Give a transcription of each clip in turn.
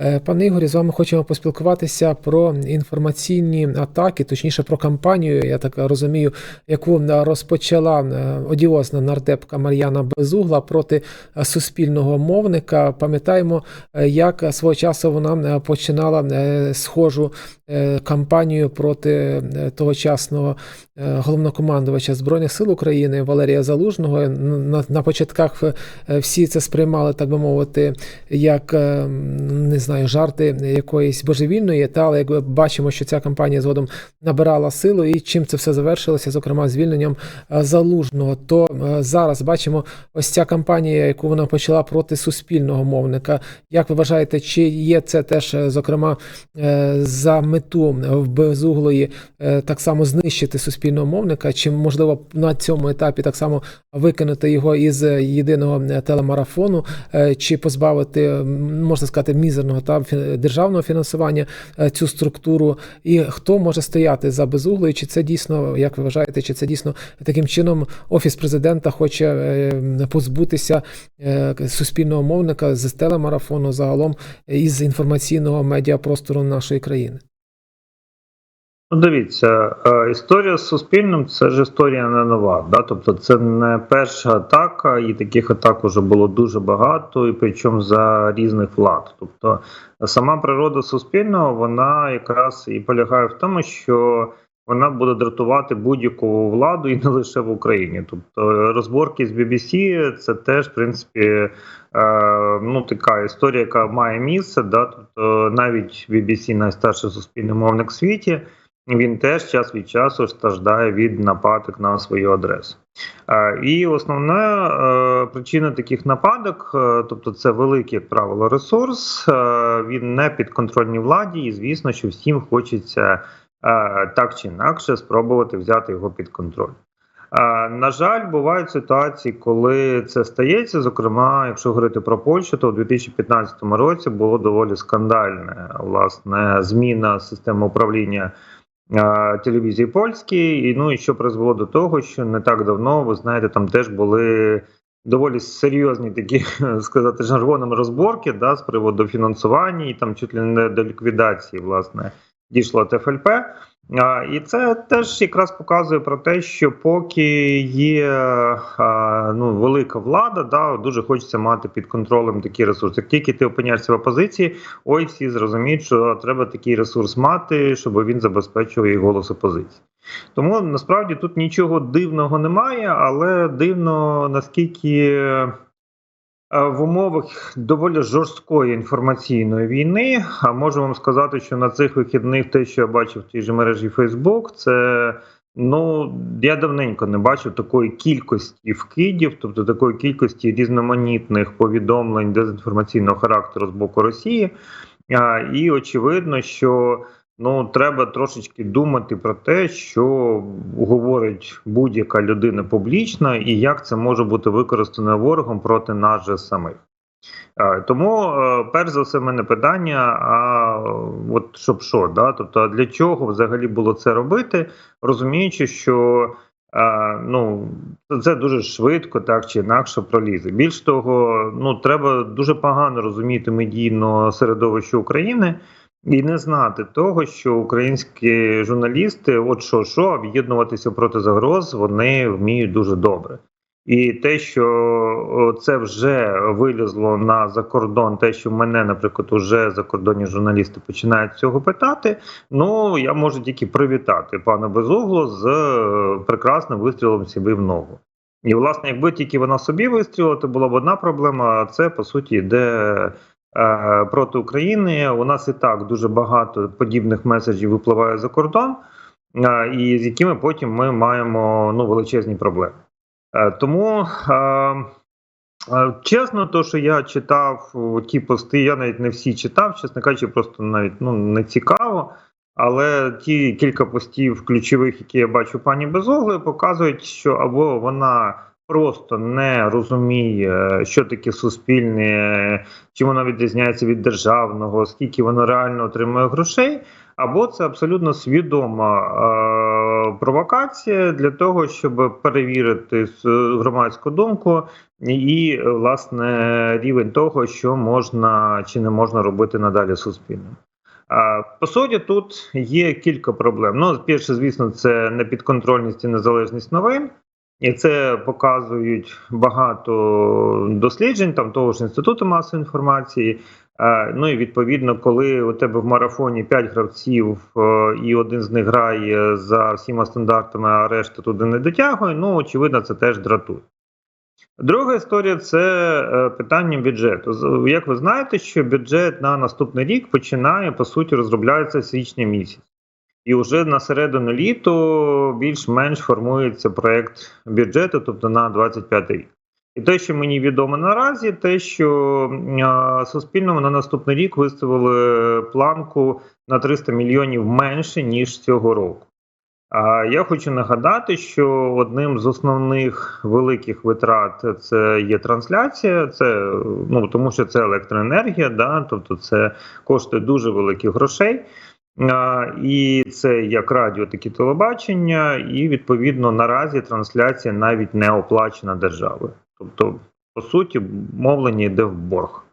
Е, Пане Ігорі, з вами хочемо поспілкуватися про інформаційні атаки, точніше про кампанію, я так розумію, яку розпочала е, одіозна нардепка Мар'яна Безугла проти е, суспільного мовника. Пам'ятаємо, як свого часу вона починала схожу кампанію проти тогочасного головнокомандувача Збройних сил України Валерія Залужного. На, початках всі це сприймали, так би мовити, як е, м, не знаю, жарти якоїсь божевільної, та але як бачимо, що ця кампанія згодом набирала силу, і чим це все завершилося, зокрема звільненням е, залужного. То е, зараз бачимо ось ця кампанія, яку вона почала проти суспільного мовника. Як ви вважаєте, чи є це теж, е, зокрема, за мету в безуглої так само знищити суспільного мовника, чи можливо на цьому етапі так само викинути його із єдиного телемарафону, чи позбавити, можна сказати, мізерного та фі- державного фінансування е, цю структуру, і хто може стояти за безуглою? Чи це дійсно, як ви вважаєте, чи це дійсно таким чином офіс президента хоче е, позбутися е, суспільного мовника з телемарафону загалом із інформаційного медіапростору нашої країни? Ну, дивіться, е, історія з Суспільним це ж історія не нова. Да? Тобто це не перша атака, і таких атак уже було дуже багато, і причому за різних влад. Тобто сама природа Суспільного, вона якраз і полягає в тому, що вона буде дратувати будь-яку владу і не лише в Україні. Тобто розборки з BBC – це теж, в принципі, е, ну, така історія, яка має місце. Да? Тобто навіть BBC найстарший суспільний мовник в світі. Він теж час від часу страждає від нападок на свою адресу. Е, І основна е, причина таких нападок, е, тобто це великий, як правило, ресурс. Він не підконтрольній владі, і звісно, що всім хочеться так чи інакше спробувати взяти його під контроль. На жаль, бувають ситуації, коли це стається. Зокрема, якщо говорити про Польщу, то у 2015 році було доволі скандальне власне зміна системи управління телевізії польській, і ну і що призвело до того, що не так давно, ви знаєте, там теж були доволі серйозні такі сказати жаргоном розборки да, з приводу фінансування і там чуть ли не до ліквідації, власне, дійшло ТФЛП. І це теж якраз показує про те, що поки є ну, велика влада, да, дуже хочеться мати під контролем такі ресурси. Тільки ти опиняєшся в опозиції, ой, всі зрозуміють, що треба такий ресурс мати, щоб він забезпечував і голос опозиції. Тому насправді тут нічого дивного немає, але дивно наскільки. Е, В умовах доволі жорсткої інформаційної війни, а можу вам сказати, що на цих вихідних те, що я бачив в тій же мережі Facebook, це ну я давненько не бачив такої кількості вкидів, тобто такої кількості різноманітних повідомлень дезінформаційного характеру з боку Росії. А, І очевидно, що ну треба трошечки думати про те, що говорить будь-яка людина публічно, і як це може бути використано ворогом проти нас же самих. Е, Тому, е, перш за все, в мене питання: а от щоб що, да? тобто, для чого взагалі було це робити, розуміючи, що е, ну, це дуже швидко, так чи інакше пролізе. Більш того, ну треба дуже погано розуміти медійне середовище України. І не знати того, що українські журналісти, от що що, об'єднуватися проти загроз, вони вміють дуже добре. І те, що це вже вилізло на закордон, те, що мене, наприклад, уже закордонні журналісти починають цього питати. Ну я можу тільки привітати пана Безугло з е, прекрасним вистрілом собі в ногу. І, власне, якби тільки вона собі вистрілила, то була б одна проблема. А це по суті йде проти України. У нас і так дуже багато подібних меседжів випливає за кордон, е, і з якими потім ми маємо ну величезні проблеми. Е, Тому е, е, чесно, то що я читав ті пости, я навіть не всі читав, чесно кажучи, просто навіть ну не цікаво. Але ті кілька постів ключових, які я бачу пані Безоглої, показують, що або вона просто не розуміє, що таке суспільне, чим воно відрізняється від державного, скільки воно реально отримує грошей, або це абсолютно свідома е, провокація для того, щоб перевірити громадську думку і, власне, рівень того, що можна чи не можна робити надалі суспільним. По суті, тут є кілька проблем. Ну, перше, звісно, це непідконтрольність і незалежність новин. І це показують багато досліджень, там того ж інституту масової інформації. Е, Ну і відповідно, коли у тебе в марафоні 5 гравців, е, і один з них грає за всіма стандартами, а решта туди не дотягує, ну очевидно, це теж дратує. Друга історія це е, питання бюджету. Як ви знаєте, що бюджет на наступний рік починає по суті розробляється січня місяць. І вже на середину літу більш-менш формується проект бюджету, тобто на 25 рік. І те, що мені відомо наразі, те, що Суспільному на наступний рік виставили планку на 300 мільйонів менше, ніж цього року. А я хочу нагадати, що одним з основних великих витрат це є трансляція, це ну тому, що це електроенергія, да, тобто це коштує дуже великих грошей. І це як радіо, так і телебачення, і відповідно наразі трансляція навіть не оплачена державою. Тобто, по суті, мовлення йде в борг.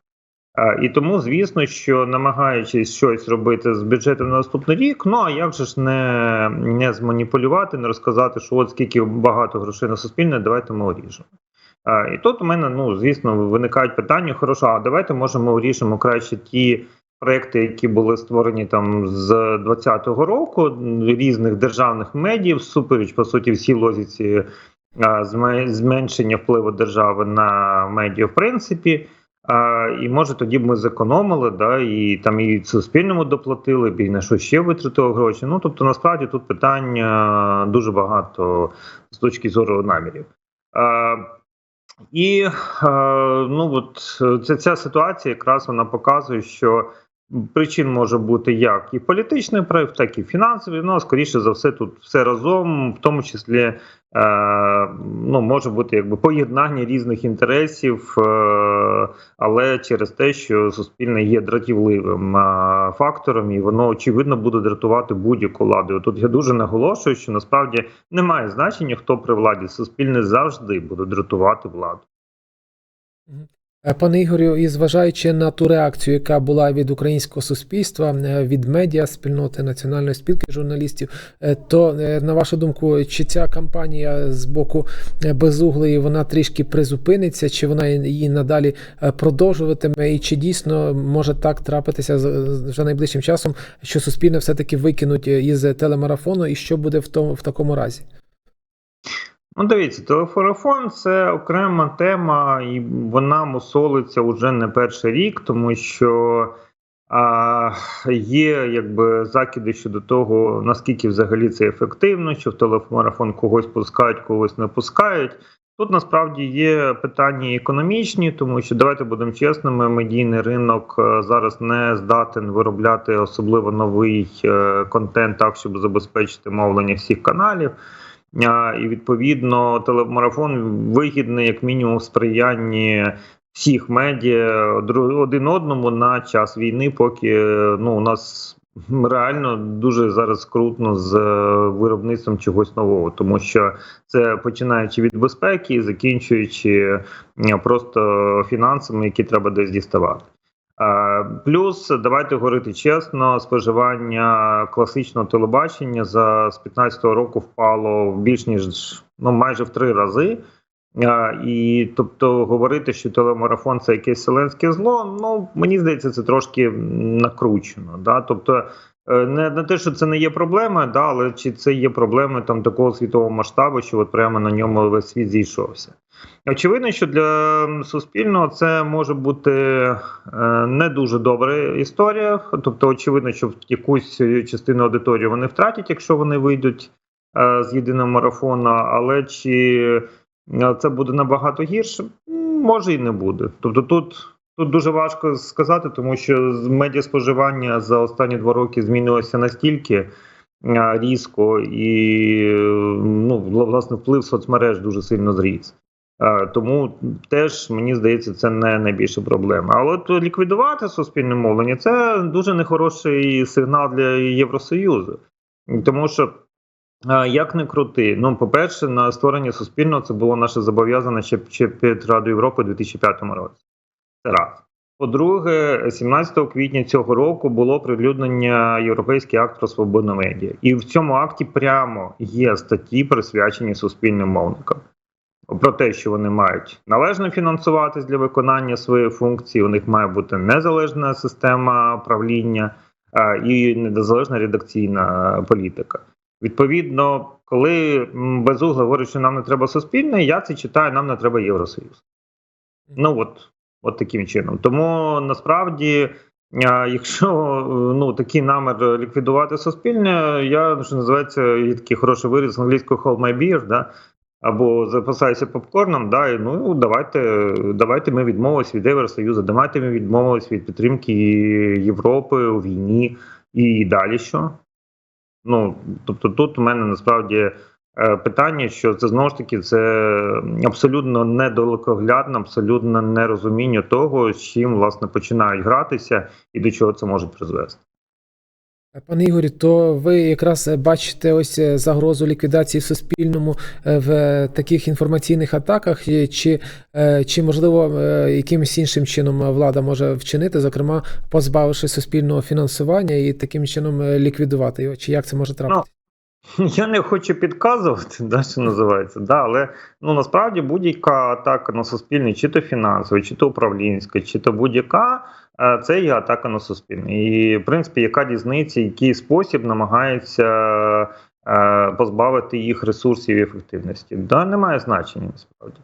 І тому, звісно, що намагаючись щось робити з бюджетом на наступний рік, ну а як же ж не, не зманіпулювати, не розказати, що от скільки багато грошей на суспільне, давайте ми уріжемо. І тут у мене, ну звісно, виникають питання: хорошо, а давайте може ми уріжемо краще ті проекти, які були створені там з 2020 року, різних державних медіїв, супереч по суті всій логіці а, зменшення впливу держави на медіа, в принципі. А, і може тоді б ми зекономили, да, і там і суспільному доплатили, б і на що ще витратили гроші. Ну тобто, насправді тут питання дуже багато з точки зору намірів. А, і е, ну от ця, ця ситуація якраз вона показує, що причин може бути як і політичний прояв, так і фінансовий. Ну, скоріше за все, тут все разом, в тому числі е, ну, може бути якби поєднання різних інтересів, е, але через те, що суспільне є дратівливим е, фактором, і воно очевидно буде дратувати будь-яку владу. Тут я дуже наголошую, що насправді немає значення, хто при владі. Суспільне завжди буде дратувати владу. Е, Пане Ігорю, і зважаючи на ту реакцію, яка була від українського суспільства, е, від медіа спільноти національної спілки журналістів, е, то на вашу думку, чи ця кампанія з боку безуглої вона трішки призупиниться, чи вона її надалі продовжуватиме, і чи дійсно може так трапитися вже найближчим часом, що суспільне все-таки викинуть е, із телемарафону, і що буде в тому в такому разі? Ну, дивіться, телефорафон це окрема тема, і вона мусолиться уже не перший рік, тому що а, є якби закиди щодо того, наскільки взагалі це ефективно, що в телефорафон когось пускають, когось не пускають. Тут насправді є питання економічні, тому що давайте будемо чесними, медійний ринок е, зараз не здатен виробляти особливо новий е, контент так, щоб забезпечити мовлення всіх каналів. І відповідно телемарафон вигідний як мінімум в сприянні всіх медіа один одному на час війни, поки ну у нас реально дуже зараз скрутно з е, виробництвом чогось нового, тому що це починаючи від безпеки, закінчуючи е, просто фінансами, які треба десь діставати. А, Плюс давайте говорити чесно, споживання класичного телебачення за з 15-го року впало в більш ніж ну майже в три рази. І тобто говорити, що телемарафон це якесь селенське зло. Ну мені здається, це трошки накручено. Да? Тобто, е, не, не те, що це не є проблема, да, але чи це є проблеми там такого світового масштабу, що от прямо на ньому весь світ зійшовся. Очевидно, що для суспільного це може бути е, не дуже добра історія. Тобто, очевидно, що якусь частину аудиторії вони втратять, якщо вони вийдуть е, з єдиного марафону, але чи е, це буде набагато гірше? Може і не буде. Тобто тут. Тут дуже важко сказати, тому що медіаспоживання за останні два роки змінилося настільки різко, і ну, власне вплив соцмереж дуже сильно зріс. Тому теж мені здається, це не найбільша проблема. Але от ліквідувати суспільне мовлення це дуже нехороший сигнал для Євросоюзу, тому що Як не крути, ну по-перше, на створення суспільного це було наше зобов'язане ще, під Радою Європи у 2005 році. Це раз. По-друге, 17 квітня цього року було прилюднення Європейський акт про свободу медіа, і в цьому акті прямо є статті, присвячені суспільним мовникам. Про те, що вони мають належно фінансуватись для виконання своєї функції, у них має бути незалежна система правління і незалежна редакційна політика. Відповідно, коли м, Безугла говорить, що нам не треба суспільне, я це читаю, нам не треба Євросоюз. Ну от, от таким чином. Тому насправді, якщо е, ну, такий намір ліквідувати суспільне, я що називається є такий хороший виріз з англійського hold my beer, да? або запасаюся попкорном, да, і ну давайте, давайте ми відмовились від Євросоюзу, давайте ми відмовились від підтримки Європи у війні і далі що? Ну, тобто тут у мене насправді е, питання, що це знову ж таки це абсолютно недалекоглядне, абсолютно нерозуміння того, з чим власне починають гратися і до чого це може призвести. Пане Ігорі, то ви якраз бачите ось е, загрозу ліквідації в суспільному е, в е, таких інформаційних атаках, чи, е, чи можливо е, якимось іншим чином влада може вчинити, зокрема позбавивши суспільного фінансування і таким чином е, ліквідувати його? Чи як це може трапитися? Я не хочу підказувати, да, що називається, да, але ну насправді будь-яка атака на суспільне, чи то фінансова, чи то управлінська, чи то будь-яка, е, це є атака на суспільне. І в принципі, яка різниця, який спосіб намагається е, позбавити їх ресурсів і ефективності? Да, немає значення насправді.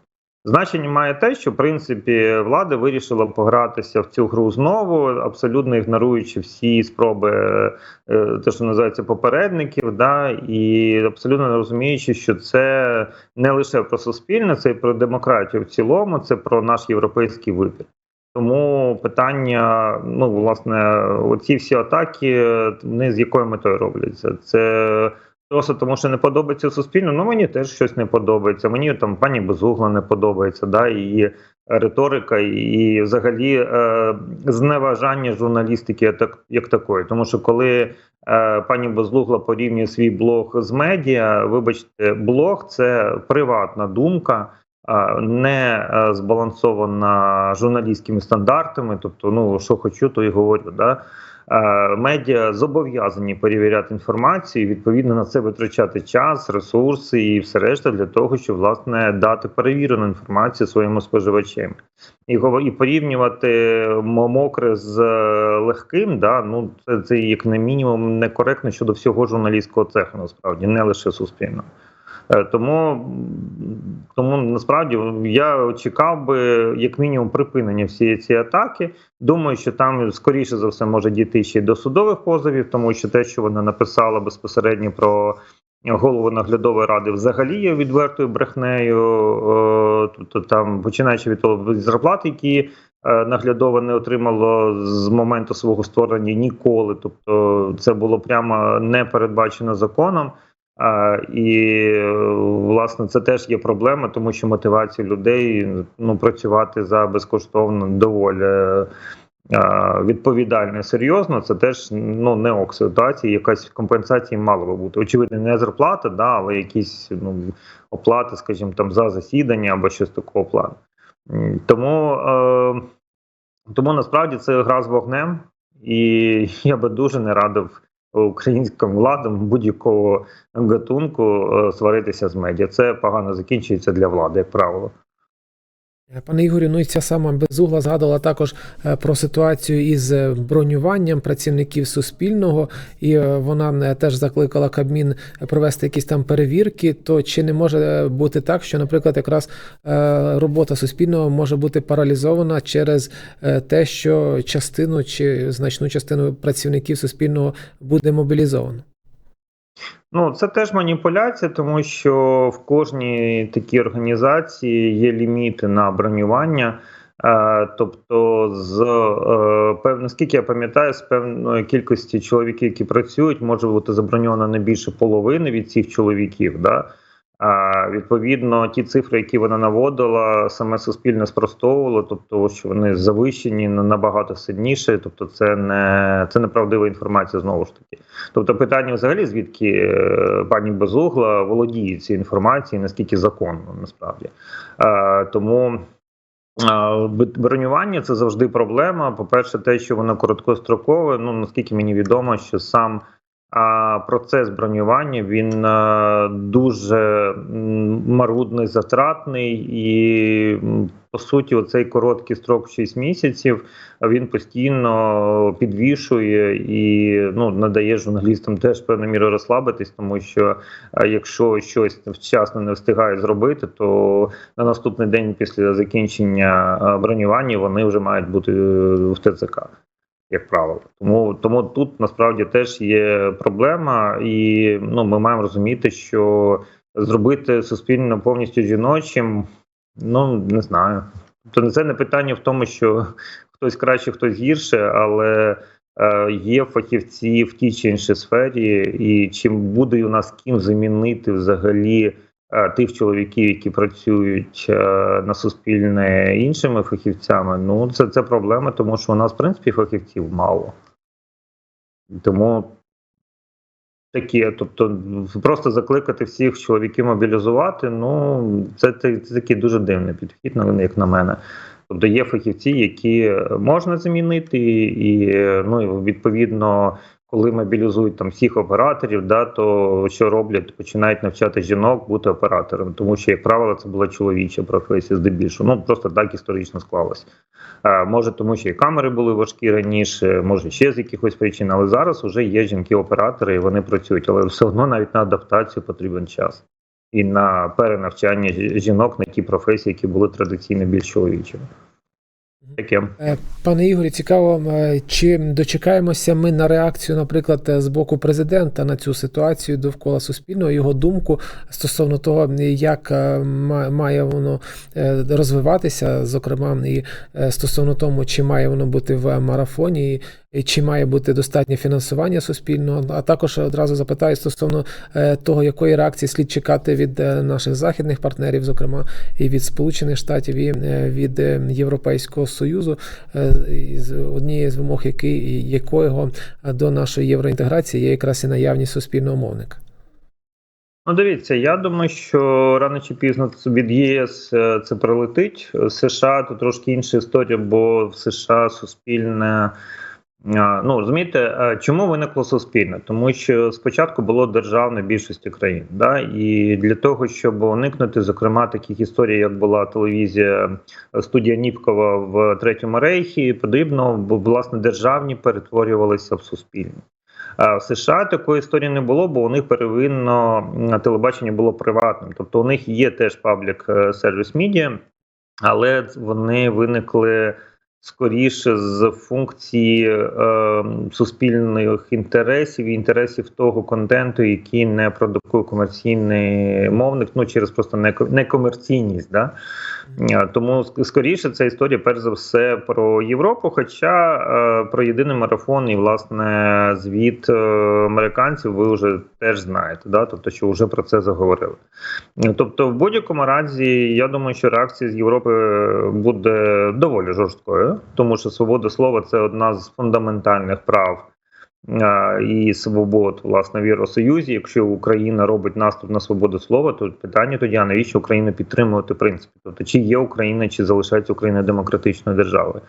Значення має те, що в принципі влада вирішила погратися в цю гру знову, абсолютно ігноруючи всі спроби, е, те, що називається попередників, да, і абсолютно не розуміючи, що це не лише про суспільне, це і про демократію в цілому, це про наш європейський вибір. Тому питання, ну власне, оці всі атаки, вони з якою метою робляться? Це Просто тому, що не подобається суспільно. Ну мені теж щось не подобається. Мені там пані Безугла не подобається, да, її риторика, і взагалі е, зневажання журналістики так- як такої. Тому що коли е, пані Безугла порівнює свій блог з медіа, вибачте, блог це приватна думка. Не е, збалансована журналістськими стандартами, тобто, ну що хочу, то і говорю. Да? Е, медіа зобов'язані перевіряти інформацію, і, відповідно на це витрачати час, ресурси і все решта для того, щоб власне дати перевірену інформацію своїм споживачам. І і порівнювати мо- мокре з е, легким, да, ну це, це як на мінімум некоректно щодо всього журналістського цеху, насправді, не лише суспільного. Е, Тому, тому насправді я чекав би як мінімум припинення всієї цієї атаки. Думаю, що там скоріше за все може дійти ще й до судових позовів, тому що те, що вона написала безпосередньо про голову наглядової ради, взагалі є відвертою брехнею. Е, Тобто там починаючи від того від зарплат, які е, наглядове не отримало з моменту свого створення ніколи. Тобто, це було прямо не передбачено законом. І власне це теж є проблема, тому що мотивація людей ну працювати за безкоштовно доволі відповідально серйозно. Це теж ну не ок ситуації. Якась компенсація мала би бути. Очевидно, не зарплата, да, але якісь ну оплати, скажімо, там за засідання або щось такого плану. Тому, е, тому насправді це гра з вогнем, і я би дуже не радив українським владам будь-якого гатунку е, сваритися з медіа. Це погано закінчується для влади, як правило. Е, Пане Ігорю, ну і ця сама безугла згадувала також е, про ситуацію із е, бронюванням працівників суспільного, і вона теж закликала Кабмін провести якісь там перевірки. То чи не може бути так, що, наприклад, якраз робота суспільного може бути паралізована через те, що частину чи значну частину працівників суспільного буде мобілізовано? Ну, це теж маніпуляція, тому що в кожній такій організації є ліміти на бронювання. Е, Тобто, з е, пев... наскільки я пам'ятаю, з певної кількості чоловіків, які працюють, може бути заброньовано не більше половини від цих чоловіків. Да? Відповідно, ті цифри, які вона наводила, саме суспільне спростовувало, тобто що вони завищені набагато сильніше. Тобто, це не це неправдива інформація знову ж таки. Тобто, питання взагалі, звідки е, пані Безугла володіє цією інформацією, наскільки законно насправді. Тому. Бронювання це завжди проблема. По-перше, те, що воно короткострокове. Ну наскільки мені відомо, що сам а, процес бронювання він дуже марудний, затратний, і по суті, оцей короткий строк в 6 місяців він постійно підвішує і ну надає журналістам теж певну міру розслабитись, тому що якщо щось вчасно не встигає зробити, то на наступний день після закінчення бронювання вони вже мають бути е, в ТЦК, як правило. Тому тому тут насправді теж є проблема, і ну ми маємо розуміти, що зробити суспільно повністю жіночим, ну не знаю. Тобто це не питання в тому, що хтось краще, хтось гірше, але е, є фахівці в тій чи іншій сфері, і чим буде у нас ким замінити взагалі тих чоловіків, які працюють е, на суспільне іншими фахівцями, ну це, це проблема, тому що у нас в принципі фахівців мало. Тому таке, тобто просто закликати всіх чоловіків мобілізувати, ну це, це, це такий дуже дивний підхід, як на мене. Тобто є фахівці, які можна замінити, і ну і відповідно, коли мобілізують там всіх операторів, да, то що роблять, починають навчати жінок бути оператором, тому що, як правило, це була чоловіча професія здебільшого. Ну просто так історично склалось. Е, Може, тому що і камери були важкі раніше, може ще з якихось причин, але зараз вже є жінки-оператори, і вони працюють, але все одно навіть на адаптацію потрібен час. І на перенавчання жінок на ті професії, які були традиційно більш чоловічими. Таке. Е, Пане Ігорі, цікаво, е, чи дочекаємося ми на реакцію, наприклад, з боку президента на цю ситуацію довкола суспільного, його думку стосовно того, як е, ма- має воно розвиватися, зокрема, і стосовно тому, чи має воно бути в марафоні, чи має бути достатнє фінансування суспільного. А також одразу запитаю стосовно е, того, якої реакції слід чекати від е, наших західних партнерів, зокрема і від Сполучених Штатів, і е, від Європейського Союзу, із однією з вимог, який якого до нашої євроінтеграції є якраз і наявність суспільного мовника. Ну, дивіться, я думаю, що рано чи пізно від ЄС це прилетить. США то трошки інша історія, бо в США суспільне. А, Ну, розумієте, е, чому виникло суспільне? Тому що спочатку було державне більшості країн. Да? І для того, щоб уникнути, зокрема, таких історій, як була телевізія е, студія Ніпкова в Третьому рейхі, потрібно, бо власне державні перетворювалися в суспільні. В США такої історії не було, бо у них первинно телебачення було приватним. Тобто у них є теж паблік е, сервіс медіа, але вони виникли скоріше з функції е, суспільних інтересів і інтересів того контенту, який не продукує комерційний мовник, ну через просто некомерційність. Да? Е, Тому скоріше ця історія, перш за все, про Європу. Хоча е, про єдиний марафон і власне звіт е, американців ви вже теж знаєте, да? тобто, що вже про це заговорили. Тобто, в будь-якому разі, я думаю, що реакція з Європи буде доволі жорсткою, тому що свобода слова це одна з фундаментальних прав. е, І свобод власне в Євросоюзі. Якщо Україна робить наступ на свободу слова, то питання тоді а навіщо Україну підтримувати в принципі? Тобто, чи є Україна, чи залишається Україна демократичною державою?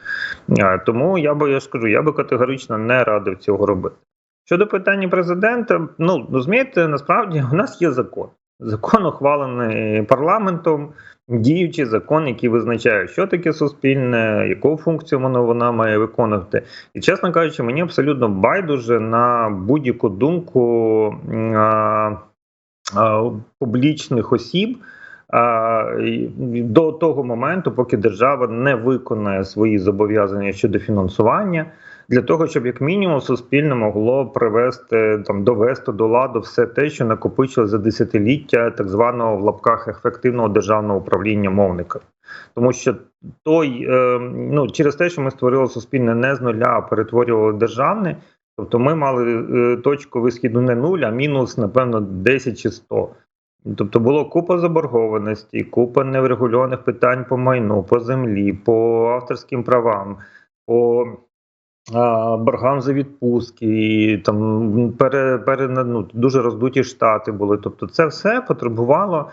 Е, Тому я би я ж я би категорично не радив цього робити. Щодо питання президента, ну розумієте, насправді у нас є закон. Закон ухвалений парламентом, діючий закон, який визначає, що таке суспільне, яку функцію воно вона має виконувати. І чесно кажучи, мені абсолютно байдуже на будь-яку думку а, а, публічних осіб. До того моменту, поки держава не виконає свої зобов'язання щодо фінансування, для того, щоб як мінімум суспільне могло привести там довести до ладу все те, що накопичило за десятиліття так званого в лапках ефективного державного управління мовника. Тому що той е, ну через те, що ми створили суспільне не з нуля, а перетворювали державне. Тобто ми мали е, точку висхіду не нуль, а мінус, напевно, 10 чи 100. Тобто було купа заборгованості, купа неврегульованих питань по майну, по землі, по авторським правам, по боргам за відпустки, там пере, пере, ну, дуже роздуті штати були. Тобто, це все потребувало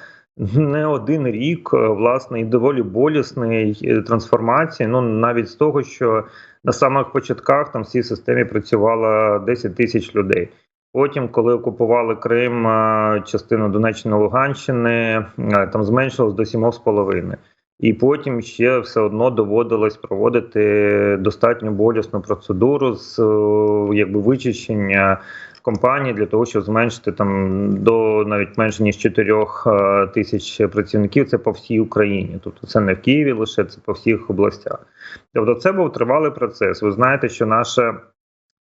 не один рік, е, власне, і доволі болісної е, трансформації. Ну навіть з того, що на самих початках там в цій системі працювало 10 тисяч людей. Потім, коли окупували Крим, е, частину Донеччини Луганщини, там зменшилось до 7,5. І потім ще все одно доводилось проводити достатньо болісну процедуру з е, якби вичищення компаній для того, щоб зменшити там до навіть менше ніж 4 е, тисяч працівників. Це по всій Україні. Тобто це не в Києві лише це по всіх областях. Тобто, це був тривалий процес. Ви знаєте, що наше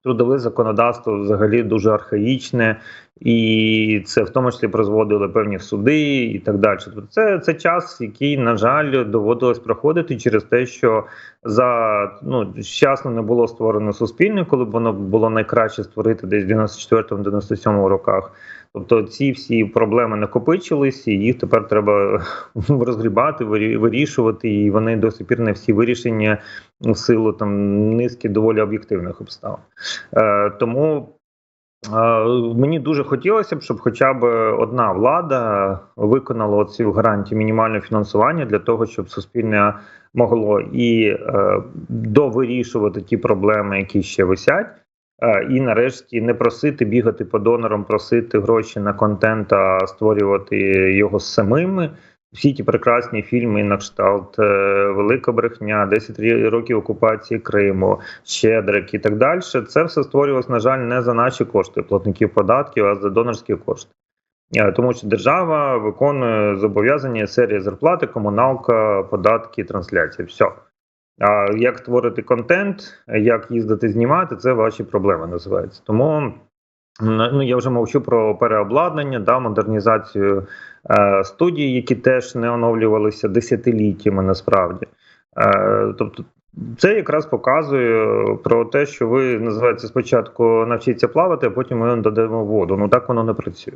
трудове законодавство взагалі дуже архаїчне, і це в тому числі призводили певні суди і так далі. Тобто це, це час, який, на жаль, доводилось проходити через те, що за ну вчасно не було створено суспільне, коли б воно було найкраще створити десь в 94-97 роках. Тобто ці всі проблеми накопичились, і їх тепер треба розгрібати, вирішувати, і вони до сих пір не всі вирішені в силу там низки доволі об'єктивних обставин. Е, тому мені дуже хотілося б, щоб хоча б одна влада виконала цю гарантію мінімального фінансування для того, щоб суспільне могло і е, довирішувати ті проблеми, які ще висять. Е, І нарешті не просити бігати по донорам, просити гроші на контент, а створювати його самими. Всі ті прекрасні фільми на кшталт е, Велика брехня, 10 років окупації Криму, Щедрик і так далі. Це все створювалось, на жаль, не за наші кошти платників податків, а за донорські кошти. Е, Тому що держава виконує зобов'язання серії зарплати, комуналка, податки, трансляції. Все. А як творити контент, як їздити знімати, це ваші проблеми називається. Тому ну я вже мовчу про переобладнання, да, модернізацію е, студій, які теж не оновлювалися десятиліттями насправді. Е, тобто, це якраз показує про те, що ви називається спочатку навчіться плавати, а потім ми додаємо воду. Ну так воно не працює.